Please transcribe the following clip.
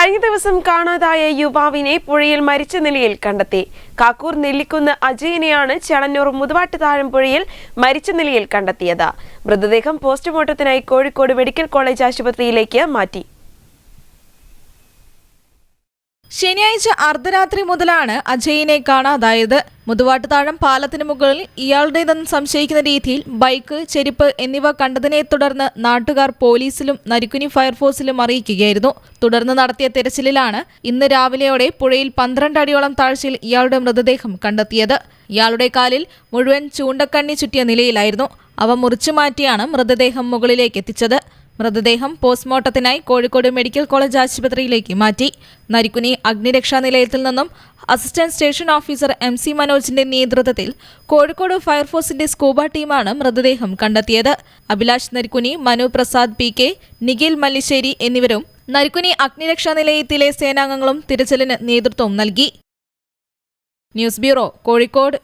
കഴിഞ്ഞ ദിവസം കാണാതായ യുവാവിനെ പുഴയിൽ മരിച്ച നിലയിൽ കണ്ടെത്തി. കാക്കൂർ നെല്ലിക്കുന്ന് അജയനെയാണ് ചളന്നൂർ മുതുവാട്ട് താഴം പുഴയിൽ മരിച്ച നിലയിൽ കണ്ടെത്തിയത്. മൃതദേഹം പോസ്റ്റ്മോർട്ടത്തിനായി കോഴിക്കോട് മെഡിക്കൽ കോളേജ് ആശുപത്രിയിലേക്ക് മാറ്റി. ശനിയാഴ്ച അർദ്ധരാത്രി മുതലാണ് അജയിനെ കാണാതായത്. മുതുവാട്ടുതാഴം പാലത്തിന് മുകളിൽ ഇയാളുടേതെന്ന് സംശയിക്കുന്ന രീതിയിൽ ബൈക്ക് ചെരുപ്പ് എന്നിവ കണ്ടതിനെ തുടർന്ന് നാട്ടുകാർ പോലീസിലും നരിക്കുനി ഫയർഫോഴ്സിലും അറിയിക്കുകയായിരുന്നു. തുടർന്ന് നടത്തിയ തെരച്ചിലിലാണ് ഇന്ന് രാവിലെയോടെ പുഴയിൽ പന്ത്രണ്ട് അടിയോളം താഴ്ചയിൽ ഇയാളുടെ മൃതദേഹം കണ്ടെത്തിയത്. ഇയാളുടെ കാലിൽ മുഴുവൻ ചൂണ്ടക്കണ്ണി ചുറ്റിയ നിലയിലായിരുന്നു. അവ മുറിച്ചു മാറ്റിയാണ് മൃതദേഹം മുകളിലേക്ക് എത്തിച്ചത്. മൃതദേഹം പോസ്റ്റ്മോർട്ടത്തിനായി കോഴിക്കോട് മെഡിക്കൽ കോളേജ് ആശുപത്രിയിലേക്ക് മാറ്റി. നരിക്കുനി അഗ്നിരക്ഷാ നിലയത്തിൽ നിന്നും assistant station officer M C മനോജിന്റെ നേതൃത്വത്തിൽ കോഴിക്കോട് ഫയർഫോഴ്സിന്റെ സ്കൂബ ടീമാണ് മൃതദേഹം കണ്ടെത്തിയത്. അഭിലാഷ് നരിക്കുനി മനു പ്രസാദ് പി കെ നിഖിൽ മല്ലിശ്ശേരി എന്നിവരും നരിക്കുനി അഗ്നിരക്ഷാ നിലയത്തിലെ സേനാംഗങ്ങളും തിരച്ചിലിന് നേതൃത്വം നൽകി. News bureau Kozhikode.